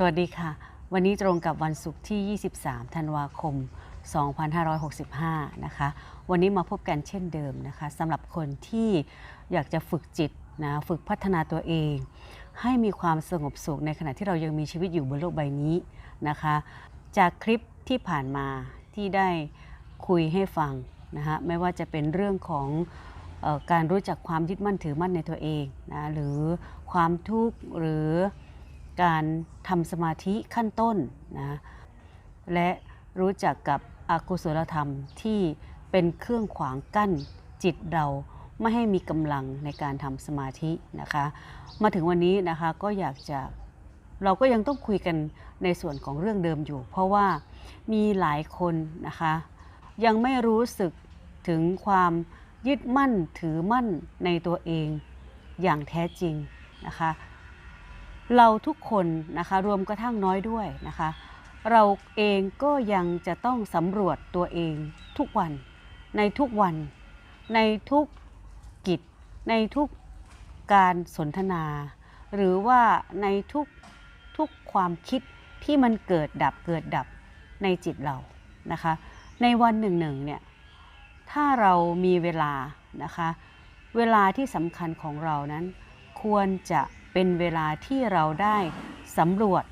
สวัสดีค่ะ วันนี้ตรงกับวันศุกร์ที่ 23 ธันวาคม 2565 นะคะ วันนี้มาพบกันเช่นเดิมนะคะสำหรับคนที่อยากจะฝึกจิตนะฝึกพัฒนาตัวเอง ให้มีความสงบสุขในขณะที่เรายังมีชีวิตอยู่บนโลกใบนี้นะคะ จากคลิปที่ผ่านมาที่ได้คุยให้ฟังนะคะไม่ว่าจะเป็นเรื่องของอการรู้จักความยึดมั่นถือมั่นในตัวเองนะหรือความทุกข์หรือ การทำสมาธิขั้นต้นนะและรู้จักกับอกุศลธรรมที่เป็นเครื่องขวางกั้นจิตเราไม่ให้มีกำลังในการทำสมาธินะคะ มาถึงวันนี้นะคะก็อยากจะเราก็ยังต้องคุยกันในส่วนของเรื่องเดิมอยู่ เพราะว่ามีหลายคนนะคะ ยังไม่รู้สึกถึงความยึดมั่นถือมั่นในตัวเองอย่างแท้จริงนะคะ เราทุกคนนะคะรวมกระทั่งน้อยด้วยนะคะ เราเองก็ยังจะต้องสำรวจตัวเองทุกวัน ในทุกวัน ในทุกกิจ ในทุกการสนทนา หรือว่าในทุกทุกความคิดที่มันเกิดดับเกิดดับในจิตเรานะคะ ในวันหนึ่งหนึ่งเนี่ยถ้าเรามีเวลานะคะ เวลาที่สำคัญของเรานั้นควรจะ เป็นเวลาที่เราได้สำรวจ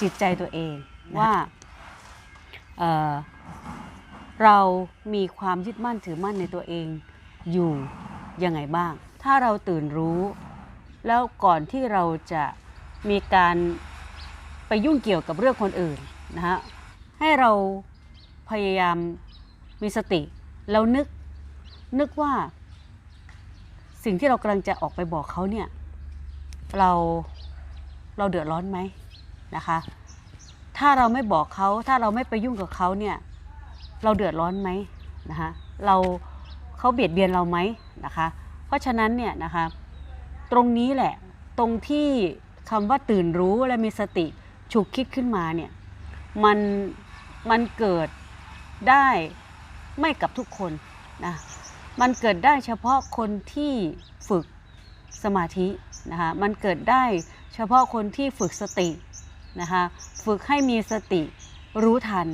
จิตใจตัวเองว่าเอ่อเรามีความยึดมั่นถือมั่นในตัวเองอยู่ยังไงบ้าง ถ้าเราตื่นรู้ แล้วก่อนที่เราจะมีการไปยุ่งเกี่ยวกับเรื่องคนอื่นนะฮะให้เราพยายามมีสติแล้วนึกนึกว่า สิ่งที่เรากำลังจะออกไปบอกเขาเนี่ย เราเราเดือดร้อนไหมนะคะ ถ้าเราไม่บอกเขาถ้าเราไม่ไปยุ่งกับเขาเนี่ยเราเดือดร้อนไหมนะคะเราเขาเบียดเบียนเราไหมนะคะ เพราะฉะนั้นเนี่ยนะคะตรงนี้แหละตรงที่คำว่าตื่นรู้และมีสติฉุกคิดขึ้นมาเนี่ยมันมันเกิดได้ไม่กับทุกคนนะมันเกิดได้เฉพาะคนที่ สมาธินะคะมันเกิดได้เฉพาะคนที่ฝึกสตินะคะฝึกให้มีสติรู้ทัน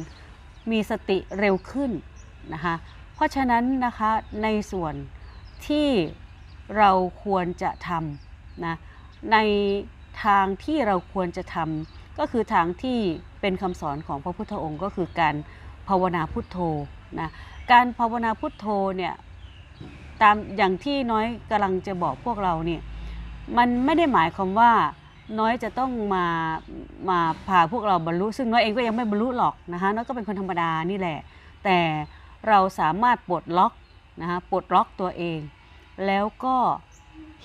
มีสติเร็วขึ้นนะคะเพราะฉะนั้นนะคะในส่วนที่เราควรจะทำนะในทางที่เราควรจะทำก็คือทางที่เป็นคำสอนของพระพุทธองค์ก็คือการภาวนาพุทโธนะการภาวนาพุทโธเนี่ย ตามอย่างที่น้อยกำลังจะบอกพวกเราเนี่ยมันไม่ได้หมายความว่าน้อยจะต้องมามาพาพวกเราบรรลุ ซึ่งน้อยเองก็ยังไม่บรรลุหรอกนะคะน้อยก็เป็นคนธรรมดานี่แหละ แต่เราสามารถปลดล็อกนะคะปลดล็อกตัวเอง แล้วก็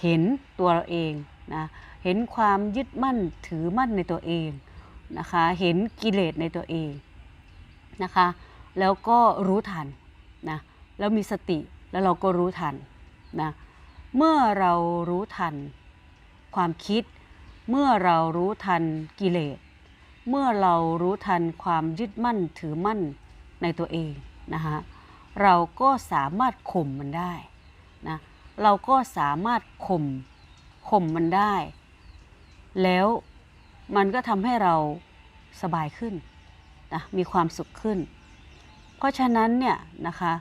เห็นตัวเราเองนะเห็นความยึดมั่นถือมั่นในตัวเองนะคะเห็นกิเลสในตัวเองนะคะแล้วก็รู้ทันนะแล้วมีสติ แล้วเราก็รู้ทันนะเมื่อเรารู้ทันความคิด เมื่อเรารู้ทันกิเลส เมื่อเรารู้ทันความยึดมั่นถือมั่นในตัวเองนะคะเราก็สามารถข่มมันได้นะเราก็สามารถข่มข่มมันได้ แล้วมันก็ทำให้เราสบายขึ้นนะมีความสุขขึ้น เพราะฉะนั้นเนี่ยนะคะ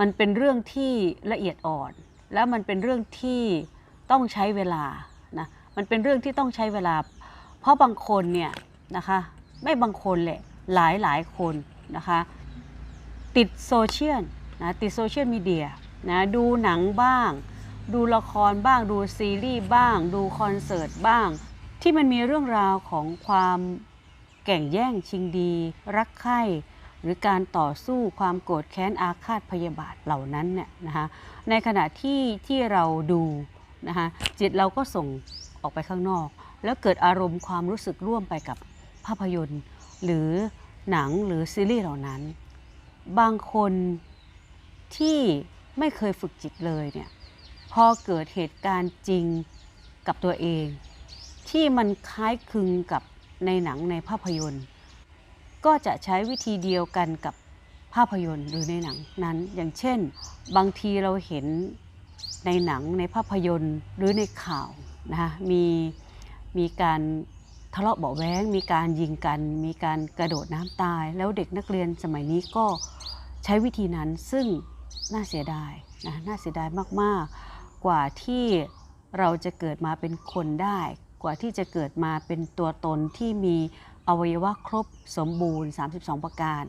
มันเป็นเรื่องที่ละเอียดอ่อน แล้วมันเป็นเรื่องที่ต้องใช้เวลานะมันเป็นเรื่องที่ต้องใช้เวลา เพราะบางคนเนี่ยนะคะไม่บางคนแหละหลายหลายคนนะคะติดโซเชียลนะติดโซเชียลมีเดียนะดูหนังบ้าง ดูละครบ้าง ดูซีรีส์บ้าง ดูคอนเสิร์ตบ้าง ที่มันมีเรื่องราวของความแก่งแย่งชิงดี รักใคร่ หรือการต่อสู้ความโกรธแค้นอาฆาตพยาบาทเหล่านั้นเนี่ยนะคะในขณะที่ที่เราดูนะคะจิตเราก็ส่งออกไปข้างนอก แล้วเกิดอารมณ์ความรู้สึกร่วมไปกับภาพยนตร์ หรือหนังหรือซีรีส์เหล่านั้น บางคนที่ไม่เคยฝึกจิตเลยเนี่ยพอเกิดเหตุการณ์จริงกับตัวเอง ที่มันคล้ายคลึงกับในหนังในภาพยนตร์ ก็จะใช้วิธีเดียวกันกับภาพยนตร์หรือในหนังนั้น อย่างเช่น บางทีเราเห็นในหนังในภาพยนตร์หรือในข่าวนะคะมีมีการทะเลาะเบาะแว้ง มีการยิงกัน มีการกระโดดน้ำตาย แล้วเด็กนักเรียนสมัยนี้ก็ใช้วิธีนั้นซึ่งน่าเสียดายนะน่าเสียดายมากๆ กว่าที่เราจะเกิดมาเป็นคนได้ กว่าที่จะเกิดมาเป็นตัวตนที่มี อวัยวะครบสมบูรณ์ 32 ประการ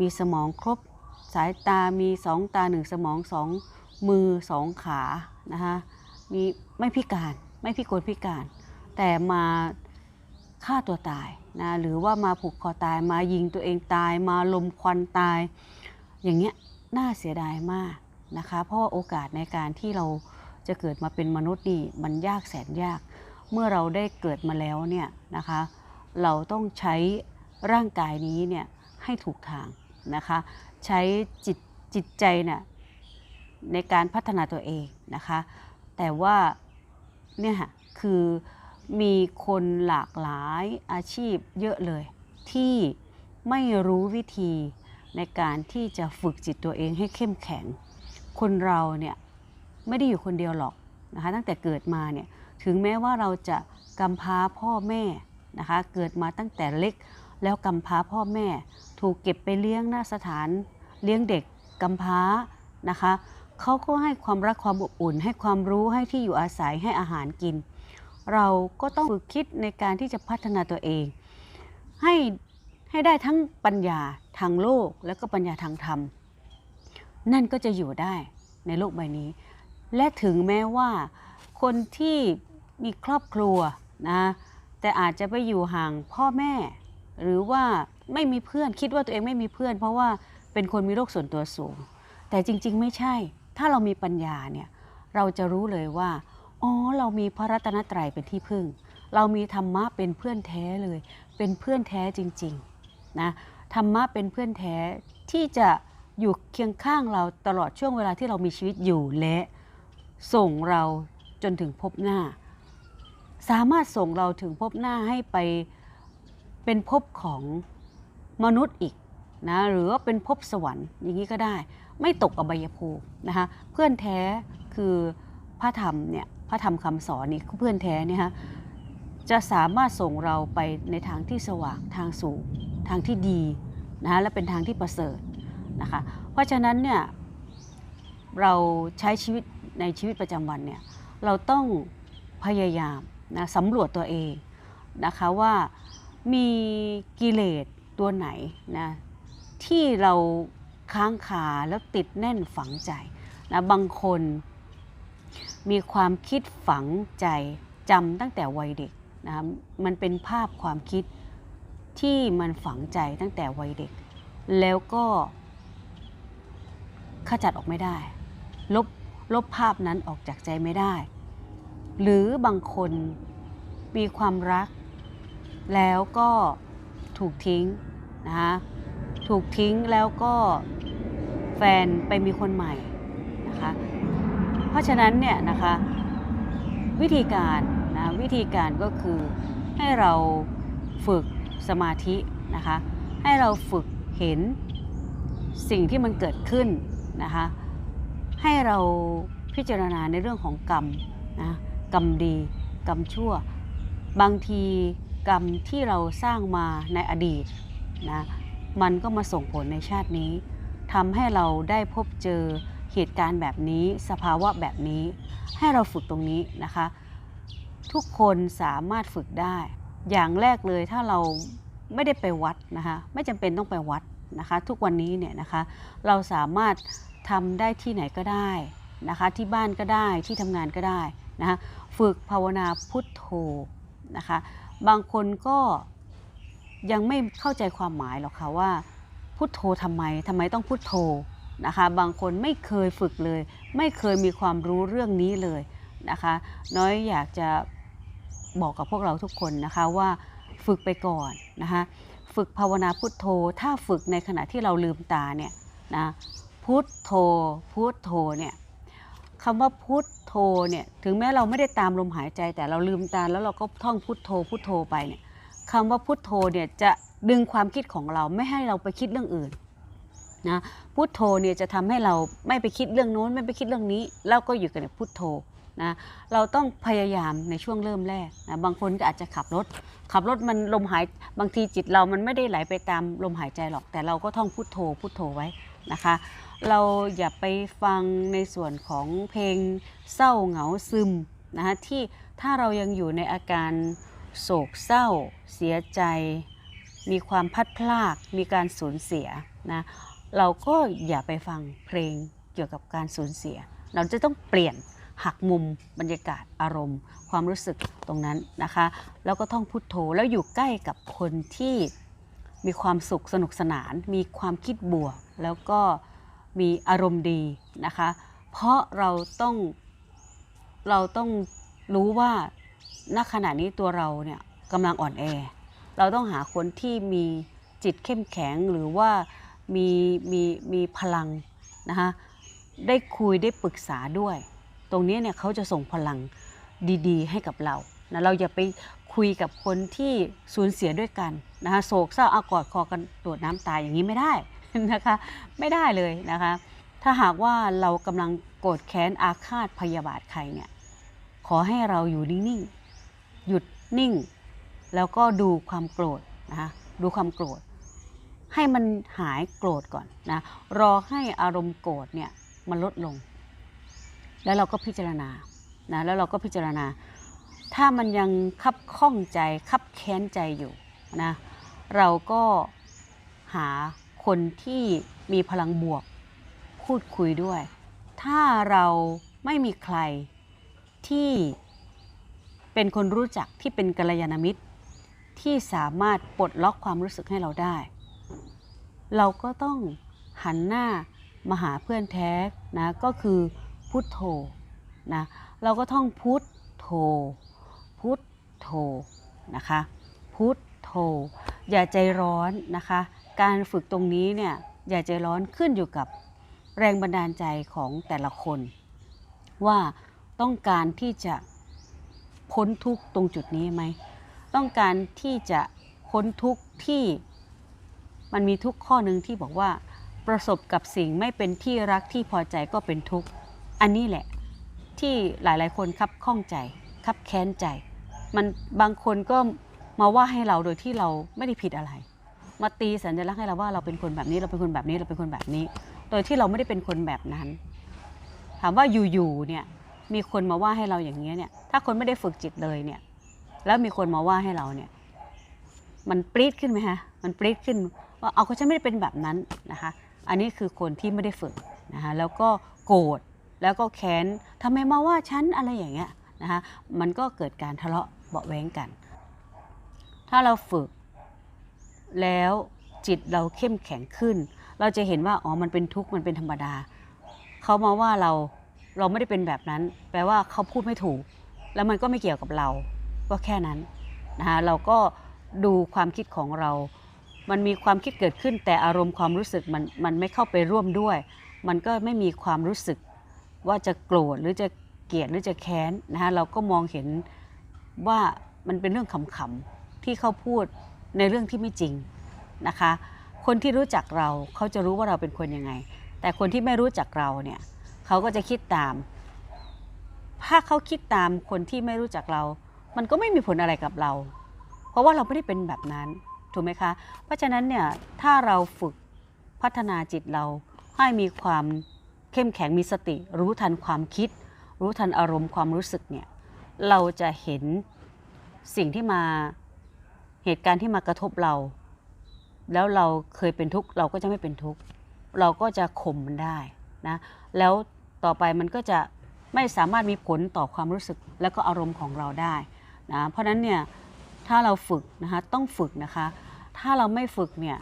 มีสมองครบสายตามีสองตาหนึ่งสมองสองมือสองขานะคะมีไม่พิการไม่พิกลพิการ แต่มาฆ่าตัวตายนะหรือว่ามาผูกคอตายมายิงตัวเองตาย มาลมควันตาย อย่างเงี้ยน่าเสียดายมากนะคะเพราะว่าโอกาสในการที่เราจะเกิดมาเป็นมนุษย์นี่มันยากแสนยาก เมื่อเราได้เกิดมาแล้วเนี่ยนะคะ เราต้องใช้ร่างกายนี้เนี่ยให้ถูกทางนะคะ ใช้จิตจิตใจเนี่ยในการพัฒนาตัวเองนะคะ แต่ว่าเนี่ยคือมีคนหลากหลายอาชีพเยอะเลย ที่ไม่รู้วิธีในการที่จะฝึกจิตตัวเองให้เข้มแข็ง คนเราเนี่ยไม่ได้อยู่คนเดียวหรอกนะคะตั้งแต่เกิดมาเนี่ยถึงแม้ว่าเราจะกำพร้าพ่อแม่ นะคะ เกิดมาตั้งแต่เล็ก แล้วกำพร้าพ่อแม่ ถูกเก็บไปเลี้ยงหน้าสถาน เลี้ยงเด็กกำพร้านะคะเขาก็ให้ความรักความอบอุ่น ให้ความรู้ให้ที่อยู่อาศัยให้อาหารกิน เราก็ต้องฝึกคิดในการที่จะพัฒนาตัวเอง ให้ให้ได้ทั้งปัญญาทางโลกและก็ปัญญาทางธรรม นั่นก็จะอยู่ได้ในโลกใบนี้ และถึงแม้ว่าคนที่มีครอบครัวนะ แต่อาจจะไปอยู่ห่างพ่อแม่ หรือว่าไม่มีเพื่อนคิดว่าตัวเองไม่มีเพื่อน เพราะว่าเป็นคนมีโรคส่วนตัวสูง แต่จริง ๆ ไม่ใช่ ถ้าเรามีปัญญาเนี่ยเราจะรู้เลยว่าอ๋อเรามีพระรัตนตรัยเป็นที่พึ่ง เรามีธรรมะเป็นเพื่อนแท้เลย เป็นเพื่อนแท้จริงๆนะธรรมะเป็นเพื่อนแท้ที่จะอยู่เคียงข้างเราตลอดช่วงเวลาที่เรามีชีวิตอยู่และส่งเราจนถึงพบหน้า สามารถส่งเราถึงพบหน้าให้ไปเป็นภพของมนุษย์อีกนะหรือว่าเป็นภพสวรรค์อย่างนี้ก็ได้ ไม่ตกอบายภูมินะคะเพื่อนแท้คือพระธรรมเนี่ยพระธรรมคำสอนนี่เพื่อนแท้เนี่ยฮะจะสามารถส่งเราไปในทางที่สว่างทางสูงทางที่ดีนะคะและเป็นทางที่ประเสริฐนะคะเพราะฉะนั้นเนี่ยเราใช้ชีวิตในชีวิตประจำวันเนี่ยเราต้องพยายาม นะสำรวจตัวเองนะคะว่ามีกิเลสตัวไหนนะที่เราค้างคาแล้วติดแน่นฝังใจนะบางคนมีความคิดฝังใจจำตั้งแต่วัยเด็กนะมันเป็นภาพความคิดที่มันฝังใจตั้งแต่วัยเด็ก แล้วก็ขจัดออกไม่ได้ ลบลบภาพนั้นออกจากใจไม่ได้ หรือบางคนมีความรัก แล้วก็ถูกทิ้งนะคะถูกทิ้งแล้วก็แฟนไปมีคนใหม่นะคะเพราะฉะนั้นเนี่ยนะคะวิธีการนะวิธีการก็คือให้เราฝึกสมาธินะคะให้เราฝึกเห็นสิ่งที่มันเกิดขึ้นนะคะให้เราพิจารณาในเรื่องของกรรมนะ กรรมดี กรรมชั่ว บางทีกรรมที่เราสร้างมาในอดีตนะมันก็มาส่งผลในชาตินี้ทำให้เราได้พบเจอเหตุการณ์แบบนี้สภาวะแบบนี้ ให้เราฝึกตรงนี้นะคะ ทุกคนสามารถฝึกได้ อย่างแรกเลยถ้าเราไม่ได้ไปวัดนะคะไม่จำเป็นต้องไปวัดนะคะ ทุกวันนี้เนี่ยนะคะเราสามารถทำได้ที่ไหนก็ได้นะคะ ที่บ้านก็ได้ที่ทำงานก็ได้ นะคะฝึกภาวนาพุทโธนะคะบางคนก็ยังไม่เข้าใจความหมายหรอกค่ะว่าพุทโธทำไมทำไมต้องพุทโธนะคะบางคนไม่เคยฝึกเลย ไม่เคยมีความรู้เรื่องนี้เลยนะคะน้อยอยากจะบอกกับพวกเราทุกคนนะคะว่าฝึกไปก่อนนะคะฝึกภาวนาพุทโธ ถ้าฝึกในขณะที่เราลืมตาเนี่ยนะพุทโธพุทโธเนี่ย คำว่าพุทโธเนี่ยถึงแม้เราไม่ได้ตามลมหายใจแต่เราลืมตาแล้วเราก็ท่องพุทโธพุทโธไปเนี่ยคำว่าพุทโธเนี่ยจะดึงความคิดของเราไม่ให้เราไปคิดเรื่องอื่นนะพุทโธเนี่ยจะทำให้เราไม่ไปคิดเรื่องโน้น ไม่ไปคิดเรื่องนี้เราก็อยู่กับพุทโธนะเราต้องพยายามในช่วงเริ่มแรกนะบางคนก็อาจจะขับรถ ขับรถมันลมหายบางทีจิตเรามันไม่ได้ไหลไปตามลมหายใจหรอกแต่เราก็ท่องพุทโธพุทโธไว้นะคะ เราอย่าไปฟังในส่วนของเพลงเศร้าเหงาซึมนะคะที่ถ้าเรายังอยู่ในอาการโศกเศร้า เสียใจ มีความพัดพลากมีการสูญเสียนะเราก็อย่าไปฟังเพลงเกี่ยวกับการสูญเสีย เราจะต้องเปลี่ยนหักมุมบรรยากาศอารมณ์ ความรู้สึกตรงนั้นนะคะ แล้วก็ท่องพุทโธแล้วอยู่ใกล้กับคนที่มีความสุขสนุกสนาน มีความคิดบวก แล้วก็ มีอารมณ์ดีนะคะ เพราะเราต้องเราต้องรู้ว่าณขณะนี้ตัวเราเนี่ยกำลังอ่อนแอ เราต้องหาคนที่มีจิตเข้มแข็งหรือว่ามีมีมีพลังนะคะได้คุยได้ปรึกษาด้วย ตรงนี้เนี่ยเขาจะส่งพลังดีๆ ให้กับเรานะเราอย่าไปคุยกับคนที่สูญเสียด้วยกันนะคะโศกเศร้าเอากอดคอกันโดดน้ำตายอย่างนี้ไม่ได้ นะคะ ไม่ได้เลยนะคะ ถ้าหากว่าเรากำลังโกรธแค้นอาฆาตพยาบาทใครเนี่ย ขอให้เราอยู่นิ่งๆหยุดนิ่ง แล้วก็ดูความโกรธนะคะดูความโกรธ ให้มันหายโกรธก่อนนะรอให้อารมณ์โกรธเนี่ยมันลดลง แล้วเราก็พิจารณานะแล้วเราก็พิจารณา ถ้ามันยังคับข้องใจคับแค้นใจอยู่นะเราก็หา คนที่มีพลังบวก พูดคุยด้วย ถ้าเราไม่มีใครที่เป็นคนรู้จักที่เป็นกัลยาณมิตร ที่สามารถปลดล็อกความรู้สึกให้เราได้ เราก็ต้องหันหน้ามาหาเพื่อนแท้นะก็คือพุทโธนะเราก็ท่องพุทโธพุทโธนะคะพุทโธอย่าใจร้อนนะคะ การฝึกตรงนี้เนี่ยอย่าใจร้อนขึ้นอยู่กับแรงบันดาลใจของแต่ละคน ว่าต้องการที่จะพ้นทุกตรงจุดนี้ไหม ต้องการที่จะพ้นทุกที่มันมีทุกข์ข้อหนึ่งที่บอกว่า ประสบกับสิ่งไม่เป็นที่รักที่พอใจก็เป็นทุกข์อันนี้แหละที่หลายๆ คนคับข้องใจคับแค้นใจ มันบางคนก็มาว่าให้เราโดยที่เราไม่ได้ผิดอะไร มาตีสัญลักษณ์ให้เราว่าเราเป็นคนแบบนี้เราเป็นคนแบบนี้เราเป็นคนแบบนี้ โดยที่เราไม่ได้เป็นคนแบบนั้น ถามว่าอยู่ๆเนี่ยมีคนมาว่าให้เราอย่างนี้เนี่ย ถ้าคนไม่ได้ฝึกจิตเลยเนี่ย แล้วมีคนมาว่าให้เราเนี่ย มันปรี๊ดขึ้นไหมฮะ มันปรี๊ดขึ้นว่าเอาก็ฉันไม่ได้เป็นแบบนั้นนะคะ อันนี้คือคนที่ไม่ได้ฝึกนะคะแล้วก็โกรธแล้วก็แค้นทำไมมาว่าฉันอะไรอย่างเงี้ยนะคะมันก็เกิดการทะเลาะเบาะแว้งกัน ถ้าเราฝึก แล้วจิตเราเข้มแข็งขึ้น เราจะเห็นว่าอ๋อมันเป็นทุกข์มันเป็นธรรมดา เขามาว่าเราเราไม่ได้เป็นแบบนั้น แปลว่าเขาพูดไม่ถูก แล้วมันก็ไม่เกี่ยวกับเรา ก็แค่นั้นนะคะเราก็ดูความคิดของเรา มันมีความคิดเกิดขึ้น แต่อารมณ์ความรู้สึกมันมันไม่เข้าไปร่วมด้วย มันก็ไม่มีความรู้สึกว่าจะโกรธหรือจะเกลียดหรือจะแค้นนะคะเราก็มองเห็นว่ามันเป็นเรื่องขำๆที่เขาพูด ในเรื่องที่ไม่จริงนะคะ คนที่รู้จักเราเขาจะรู้ว่าเราเป็นคนยังไง แต่คนที่ไม่รู้จักเราเนี่ยเขาก็จะคิดตาม ถ้าเขาคิดตามคนที่ไม่รู้จักเรา มันก็ไม่มีผลอะไรกับเรา เพราะว่าเราไม่ได้เป็นแบบนั้นถูกไหมคะ เพราะฉะนั้นเนี่ยถ้าเราฝึกพัฒนาจิตเราให้มีความเข้มแข็งมีสติ รู้ทันความคิด รู้ทันอารมณ์ความรู้สึกเนี่ยเราจะเห็นสิ่งที่มา เหตุการณ์ที่มากระทบเรา แล้วเราเคยเป็นทุกข์เราก็จะไม่เป็นทุกข์เราก็จะข่มมันได้นะแล้วต่อไปมันก็จะไม่สามารถมีผลต่อความรู้สึกและก็อารมณ์ของเราได้นะเพราะฉะนั้นเนี่ยถ้าเราฝึกนะคะต้องฝึกนะคะ ถ้าเราไม่ฝึกเนี่ย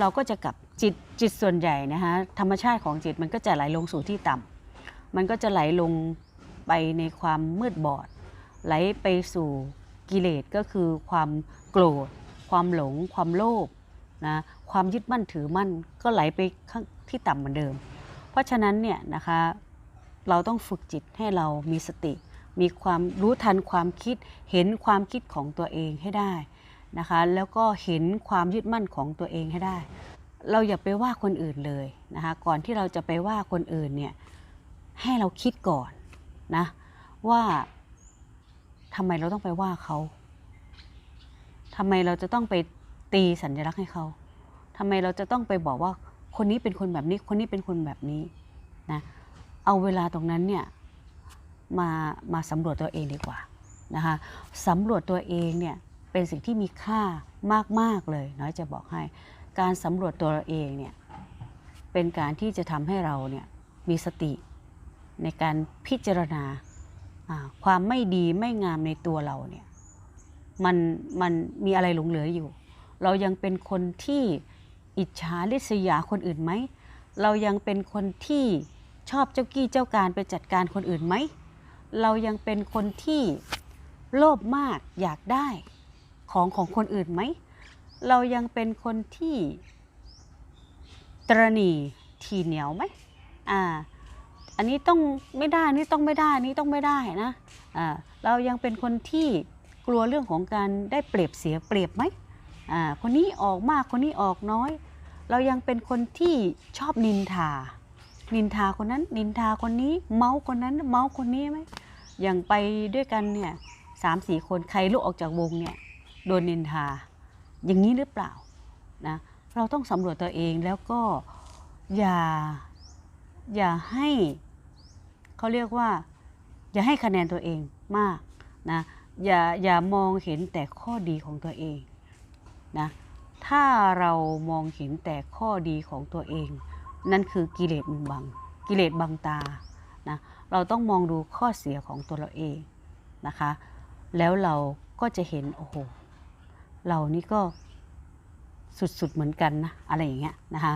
เราก็จะกลับจิตจิตส่วนใหญ่นะคะธรรมชาติของจิตมันก็จะไหลลงสู่ที่ต่ำมันก็จะไหลลงไปในความมืดบอด ไหลไปสู่ กิเลสก็คือความโกรธ ความหลง ความโลภนะความยึดมั่นถือมั่นก็ไหลไปข้างที่ต่ำเหมือนเดิม เพราะฉะนั้นเนี่ยนะคะเราต้องฝึกจิตให้เรามีสติ มีความรู้ทันความคิด เห็นความคิดของตัวเองให้ได้นะคะแล้วก็เห็นความยึดมั่นของตัวเองให้ได้ เราอย่าไปว่าคนอื่นเลยนะคะก่อนที่เราจะไปว่าคนอื่นเนี่ยให้เราคิดก่อนนะว่า ทำไมเราต้องไปว่าเขาทำไมเราจะต้องไปตีสัญลักษณ์ให้เขาทำไมเราจะต้องไปบอกว่าคนนี้เป็นคนแบบนี้ คนนี้เป็นคนแบบนี้นะ เอาเวลาตรงนั้นเนี่ยมามาสำรวจตัวเองดีกว่านะคะสำรวจตัวเองเนี่ยเป็นสิ่งที่มีค่ามาก ๆ เลย น้อยจะบอกให้ การสำรวจตัวเราเองเนี่ยเป็นการที่จะทำให้เราเนี่ยมีสติในการพิจารณา ความไม่ดีไม่งามในตัวเราเนี่ยมันมันมีอะไรหลงเหลืออยู่ เรายังเป็นคนที่อิจฉาริษยาคนอื่นไหม เรายังเป็นคนที่ชอบเจ้ากี้เจ้าการไปจัดการคนอื่นไหม เรายังเป็นคนที่โลภมากอยากได้ของของคนอื่นไหม เรายังเป็นคนที่ตรณีทีเหนียวไหมอ่า อันนี้ต้องไม่ได้นี่ต้องไม่ได้นี่ต้องไม่ได้นะอ่าเรายังเป็นคนที่กลัวเรื่องของการได้เปรียบเสียเปรียบไหมคนนี้ออกมากคนนี้ออกน้อย เรายังเป็นคนที่ชอบนินทา นินทาคนนั้น นินทาคนนี้ เมาส์คนนั้น เมาส์คนนี้ไหมอย่างไปด้วยกันเนี่ยสามสี่คนใครลุกออกจากวงเนี่ยโดนนินทา อย่างนี้หรือเปล่านะเราต้องสำรวจตัวเองแล้วก็อย่าอย่าให้ เขาเรียกว่า อย่าให้คะแนนตัวเองมากนะอย่าอย่ามองเห็นแต่ข้อดีของตัวเองนะถ้าเรามองเห็นแต่ข้อดีของตัวเอง นั่นคือกิเลสมันบัง กิเลสบังตานะเราต้องมองดูข้อเสียของตัวเราเองนะคะ แล้วเราก็จะเห็นโอ้โหเรานี่ก็สุดๆเหมือนกันนะอะไรอย่างเงี้ยนะคะ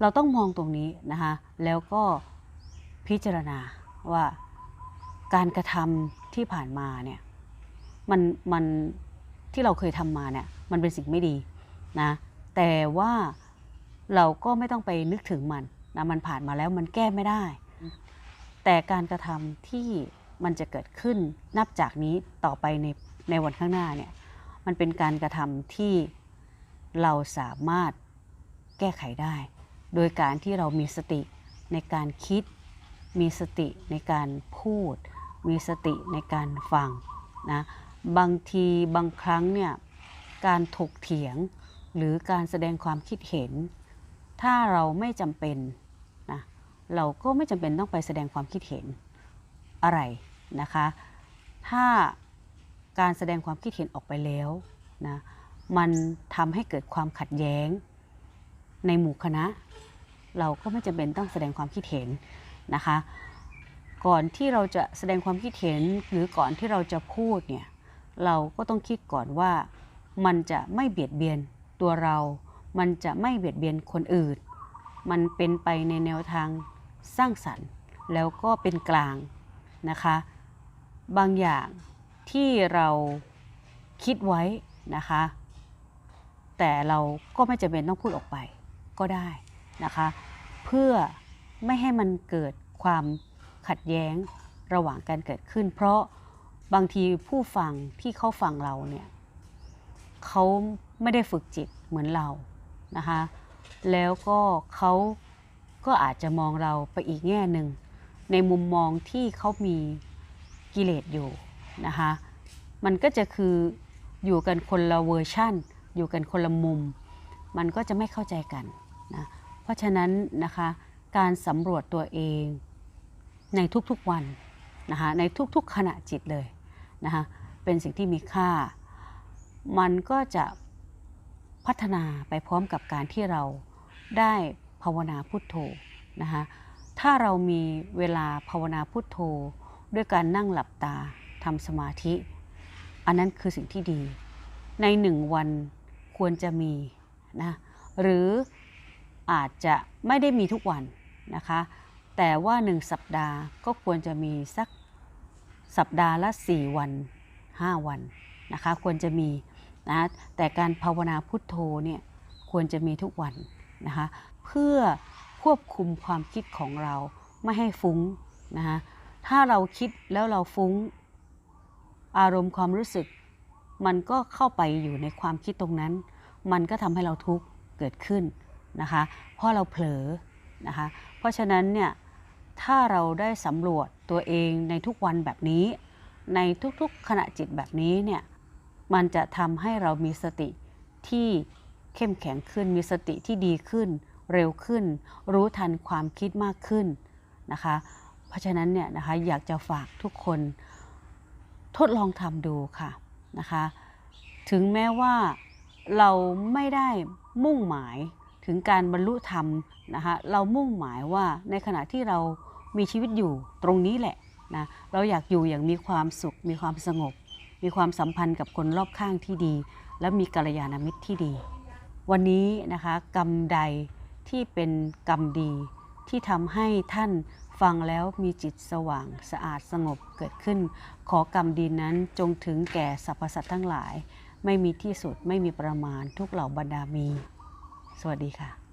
เราต้องมองตรงนี้นะคะ แล้วก็พิจารณา ว่าการกระทำที่ผ่านมาเนี่ยมันมันที่เราเคยทำมาเนี่ยมันเป็นสิ่งไม่ดีนะแต่ว่าเราก็ไม่ต้องไปนึกถึงมันนะมันผ่านมาแล้วมันแก้ไม่ได้ แต่การกระทำที่มันจะเกิดขึ้นนับจากนี้ต่อไปในในวันข้างหน้าเนี่ยมันเป็นการกระทำที่เราสามารถแก้ไขได้ โดยการที่เรามีสติในการคิด มีสติในการพูด มีสติในการฟังนะบางทีบางครั้งเนี่ยการถกเถียงหรือการแสดงความคิดเห็น ถ้าเราไม่จำเป็นนะเราก็ไม่จำเป็นต้องไปแสดงความคิดเห็นอะไรนะคะ ถ้าการแสดงความคิดเห็นออกไปแล้วนะมันทำให้เกิดความขัดแย้ง ในหมู่คณะ เราก็ไม่จำเป็นต้องแสดงความคิดเห็น นะคะ ก่อนที่เราจะแสดงความคิดเห็นหรือก่อนที่เราจะพูดเนี่ยเราก็ต้องคิดก่อนว่ามันจะไม่เบียดเบียนตัวเรา มันจะไม่เบียดเบียนคนอื่น มันเป็นไปในแนวทางสร้างสรรค์ แล้วก็เป็นกลางนะคะ บางอย่างที่เราคิดไว้นะคะ แต่เราก็ไม่จำเป็นต้องพูดออกไปก็ได้นะคะ เพื่อ ไม่ให้มันเกิดความขัดแย้งระหว่างการเกิดขึ้น เพราะบางทีผู้ฟังที่เขาฟังเราเนี่ยเขาไม่ได้ฝึกจิตเหมือนเรานะคะแล้วก็เขาก็อาจจะมองเราไปอีกแง่หนึ่งในมุมมองที่เขามีกิเลสอยู่นะคะมันก็จะคืออยู่กันคนละเวอร์ชั่น อยู่กันคนละมุม มันก็จะไม่เข้าใจกันนะเพราะฉะนั้นนะคะ การสำรวจตัวเองในทุกๆวันนะคะในทุกๆขณะจิตเลยนะคะเป็นสิ่งที่มีค่า มันก็จะพัฒนาไปพร้อมกับการที่เราได้ภาวนาพุทโธนะคะถ้าเรามีเวลาภาวนาพุทโธ ด้วยการนั่งหลับตาทำสมาธิ อันนั้นคือสิ่งที่ดี ในหนึ่งวันควรจะมีนะหรืออาจจะไม่ได้มีทุกวัน นะคะ แต่ว่าหนึ่งสัปดาห์ก็ควรจะมีสักสัปดาห์ละ 4 วัน 5 วันนะคะ ควรจะมีนะแต่การภาวนาพุทโธเนี่ยควรจะมีทุกวันนะคะเพื่อควบคุมความคิดของเราไม่ให้ฟุ้งนะคะถ้าเราคิดแล้วเราฟุ้ง อารมณ์ความรู้สึก มันก็เข้าไปอยู่ในความคิดตรงนั้น มันก็ทำให้เราทุกข์เกิดขึ้นนะคะเพราะเราเผลอนะคะ ราะฉะนั้นเนี่ยถ้าเราได้สำรวจตัวเองในทุกวันแบบนี้ ในทุกๆขณะจิตแบบนี้เนี่ยมันจะทำให้เรามีสติที่เข้มแข็งขึ้น มีสติที่ดีขึ้น เร็วขึ้น รู้ทันความคิดมากขึ้นนะคะ เพราะฉะนั้นเนี่ยนะคะอยากจะฝากทุกคนทดลองทำดูค่ะนะคะ ถึงแม้ว่าเราไม่ได้มุ่งหมาย ถึงการบรรลุธรรมนะคะเรามุ่งหมายว่าในขณะที่เรามีชีวิตอยู่ตรงนี้แหละนะเราอยากอยู่อย่างมีความสุข มีความสงบ มีความสัมพันธ์กับคนรอบข้างที่ดี และมีกัลยาณมิตรที่ดี วันนี้นะคะกรรมใดที่เป็นกรรมดีที่ทำให้ท่านฟังแล้วมีจิตสว่างสะอาดสงบเกิดขึ้น ขอกรรมดีนั้นจงถึงแก่สรรพสัตว์ทั้งหลาย ไม่มีที่สุดไม่มีประมาณทุกเหล่าบรรดามี สวัสดีค่ะ